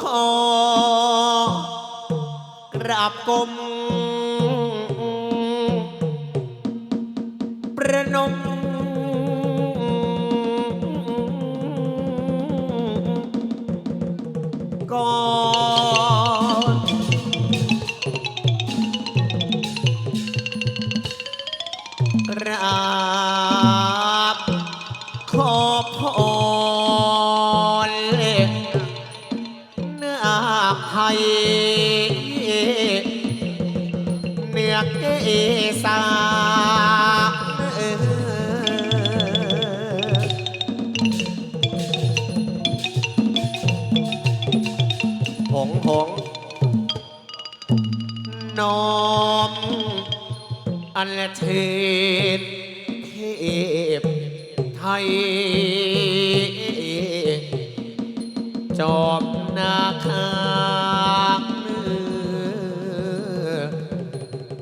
คอกราบก้ม อันเทศเทพไทย จอมนาคา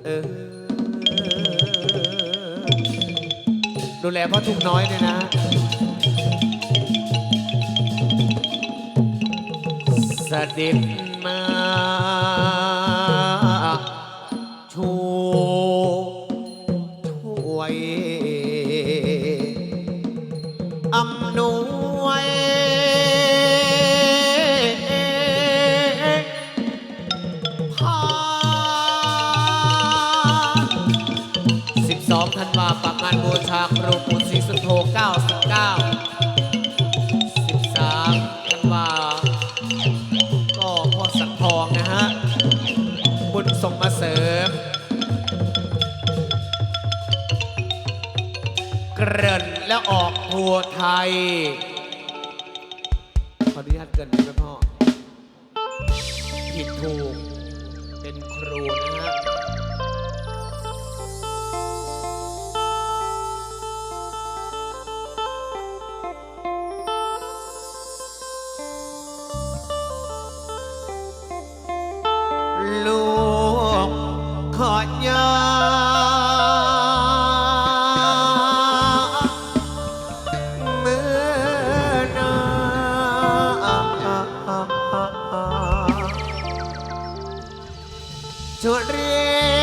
เออดูแลพ่อทุกน้อยด้วยนะเสด็จมา รูปุศรีสุโธ99 13ธันวาก็พ่อสังทองนะฮะ บุญส่งมาเสริม เกริ่นแล้วออกทัวไทย ขออนุญาตเกรินได้ไหมพ่อผิดถูกเป็นครูนะฮะ ชว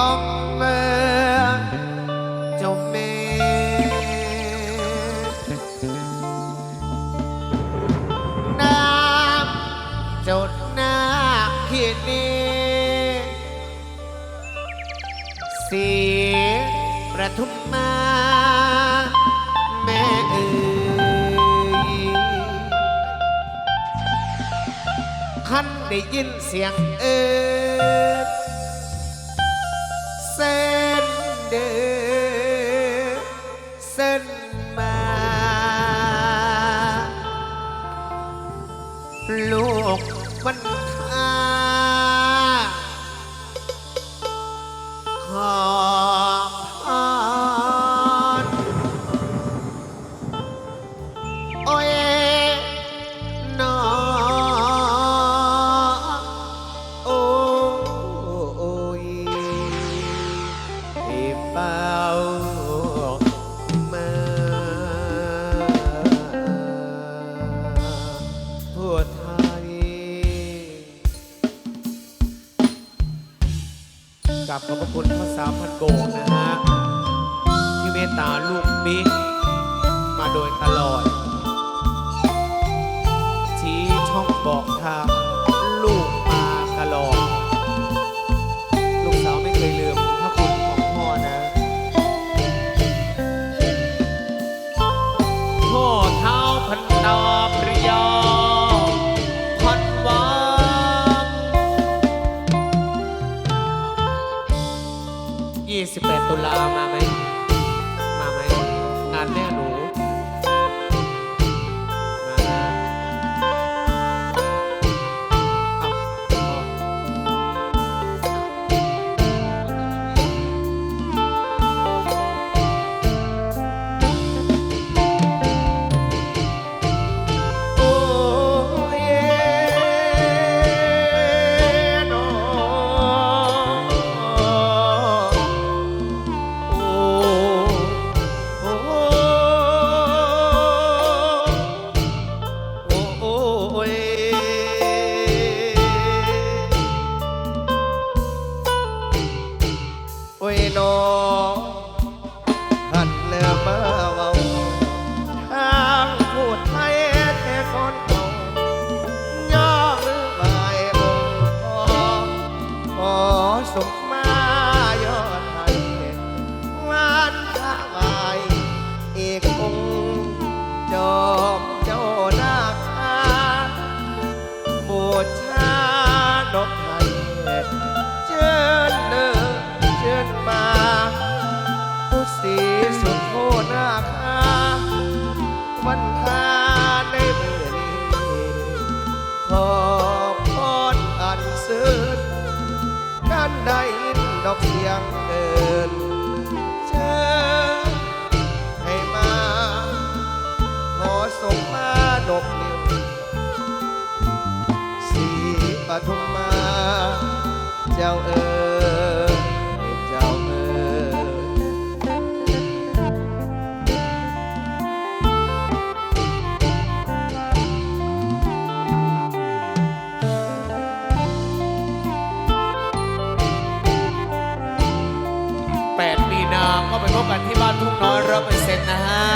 ออกเมื่อเจาเมน้ำจดหน้าขีดนี้สีประทุมมาแม่เอ๋ยคันได้ยินเสียงเอิด บิ๊กมาโดยตลอด ชี้ช่องบอกทาง ได้ยินดอกเสียงเดินเชิญให้มาขอส่งมาดกนิ้วสีปทุมมา เจ้าเอ๋ย น้อยร้อยเปอร์เซ็นต์นะฮะ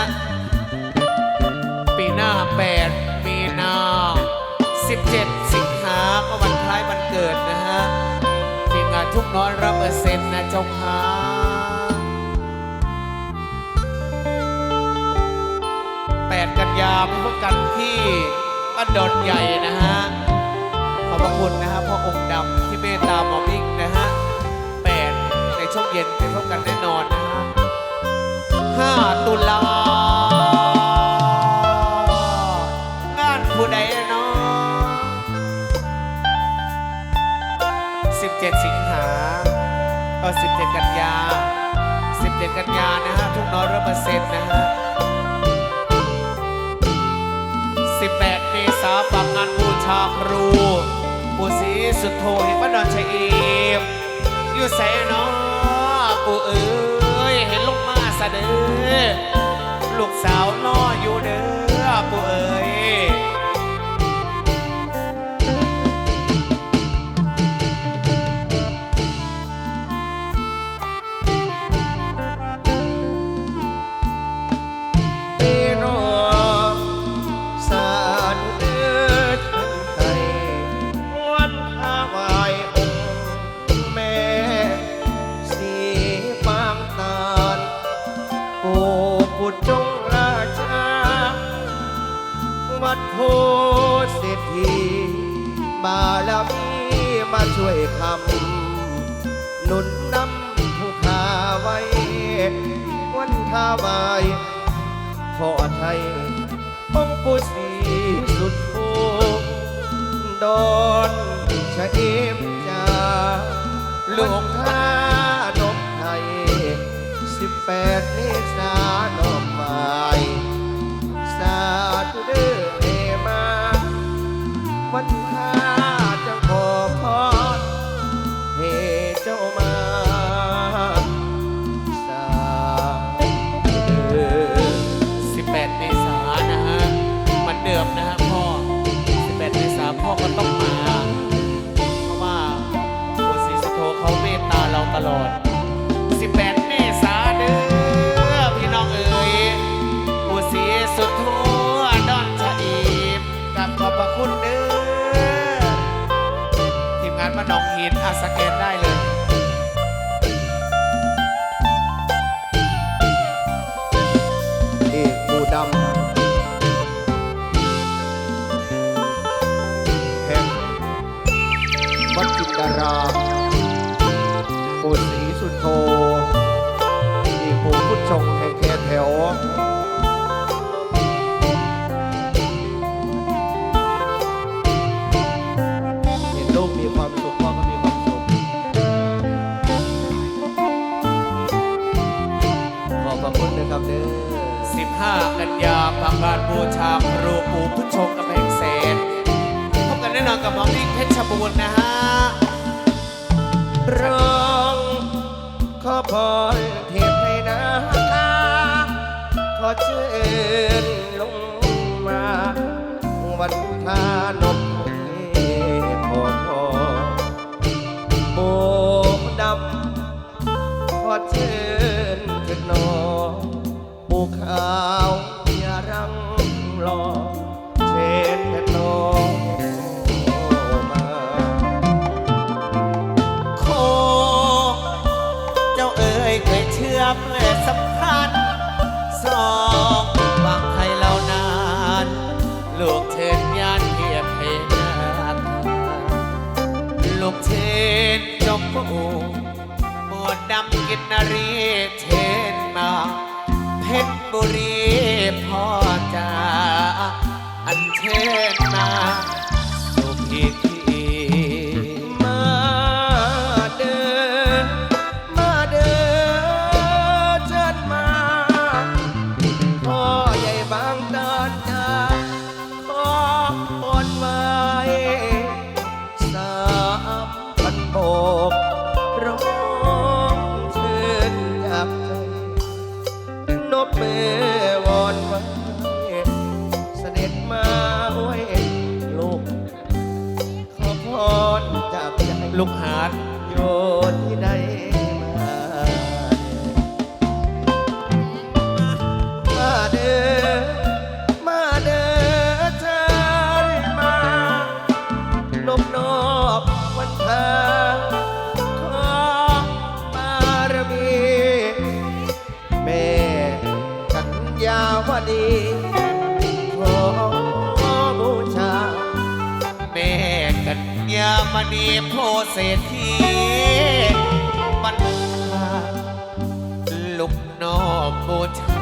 ปีหน้า8มีนา17สิงหาก็วันคล้ายวันเกิดนะฮะ ทีมงานทุ่งน้อยร้อยเปอร์เซ็นต์นะเจ้าค่ะ8กันยาพบกันที่บ้านดอนใหญ่นะฮะ ขอบพระคุณนะฮะพ่อองค์ดำที่เมตตาหมอมิ่งนะฮะ8ในช่วงเย็นไปพบกันแน่นอนนะฮะ 5 ตุลางานผู้ใดเนาะ17 สิงหาเออ17 กันยา 17 กันยานะฮะ ทุกน้อยร้อยเปอร์เซ็นต์นะฮะ 18 เมษาฝากงานบูชาครูปู่ศรีสุดโทแห่งบ้านดอนชัยเอมอยู่ใส่เนาะปู่เอ๋ยเห็นลงมา สะเดือลูกสาวน้ออยู่เด้อปู่เอ๋ย คำหนุนนำผู้ขาไว้ วันทาวายพ่อไทยองค์ปู่ศรีสุดโทดอนชะเอมจาหลวงท่านมไทยสิบแปดเมษานมหม หินอาสแกนได้เลย อบพระคุณนะครับเด้อ15 กันยาพังการบูชาครูปูพุทธชงกำแพงแสนพบกันแน่นอนกับหมอมิ่งเพชรบูรณ์นะฮะร้องขอพรเทพให้นาคาขอเชิญลงมาวันทานก กินนารี มณีโพเศรษฐีมันพาลูกนอบบูชา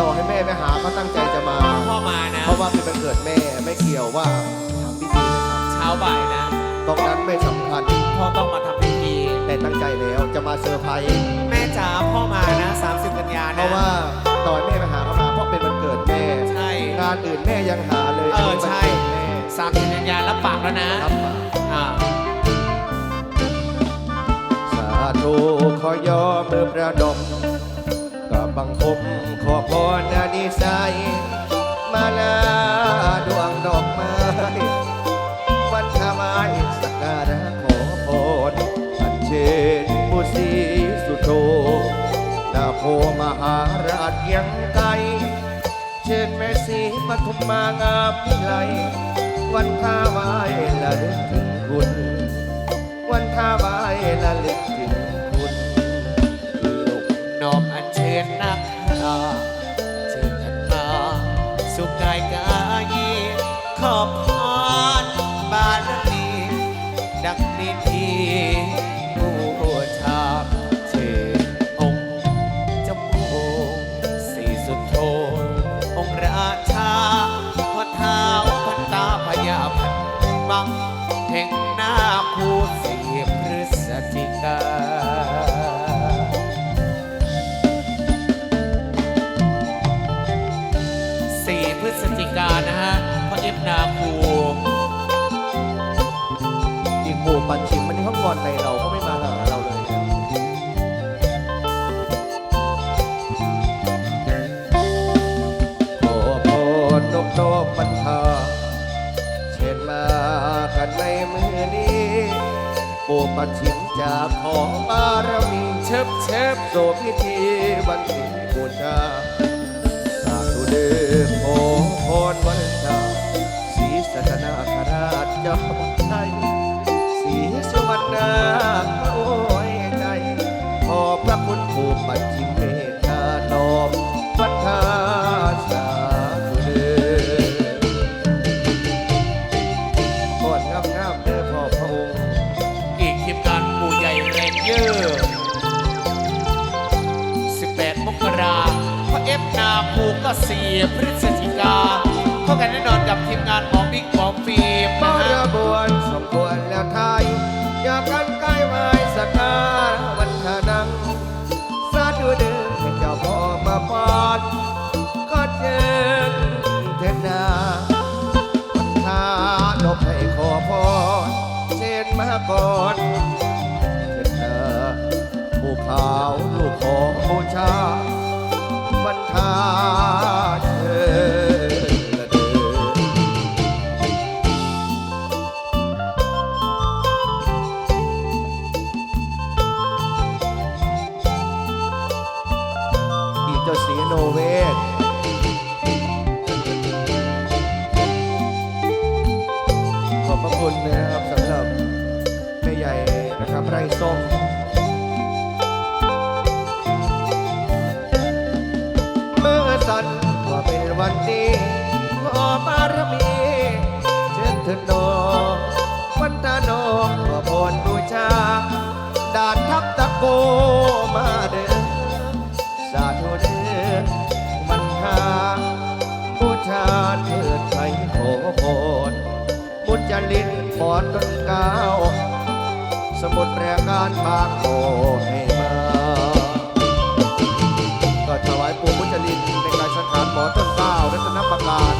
ต่อให้แม่ไปหาก็ตั้งใจจะมา พ่อมานะเพราะว่าเป็นวันเกิดแม่ไม่เกี่ยวว่าทำพิธีไม่ทเช้าบ่ายนะำตรงนั้นไม่สำคัญ พ่อต้องมาทำพิธีแต่ตั้งใจแล้วจะมาเซอร์ไพรส์แม่จ๋าพ่อมานะ 30 กันยาเพนะราะว่าต่อให้แม่ไปหาก็มาเพราะเป็นวันเกิดแม่ใช่งานอื่นแม่ยังหาเลยเออใช่แม่30กันยารับปากแล้วนะครับมาอ่าสาธุขอยอมือประดมกับบั งคมขอพรนาดีใสมาลาดวงดอกไม้วันทำไมสักการะขอพรอัญเชิญบุษีสุโธนาโพมหาราชยังไกลเชิญแม่สีปทุมมางามพิไลวันท่าไว้ละลึกถึงคุณ วันท่าไว้ละลึก เชิญท่านมาสุขกายกายขอบ รนกนกปัญหาเช่นมากันในมือนี้ปู่ปัดชิมจากของบารมีเชิบเชิบโสพิธีวันนี้บูชาสาธุเดชขอพรวันจา งามงามๆเด้อพ่อพระองค์อีกทีมงานหมู่ใหญ่แรงเยอร์18 มกราพระเอฟนาภูก็สี่พฤศจิกาพบกันแน่นอนกับทีมงานหมอบิ๊กหมอฟิล์มนะเรืฮะ บวนสมควรแล้วไทย วันทา อนบูชาด่านทัพตะโกมาเด้อสาธุเด้อมันหาบูชาเถิดไทยขอพดมุจลินปอนต้นกาว สมุดแรงการบางโอให้มา ก็ถวายปู่มุจลินในกายสังขารหมอต้นกาวรัตนประการ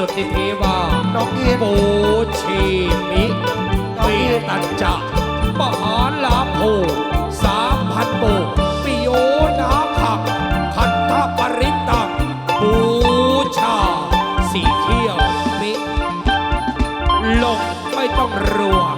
สุทธิเทวาน้องอินปูชีมิปีตัญจะมหาลาโพสามพันโปปิโยนาคักคันทปริตังบูชา สีเทียวมิลงไม่ต้องรัว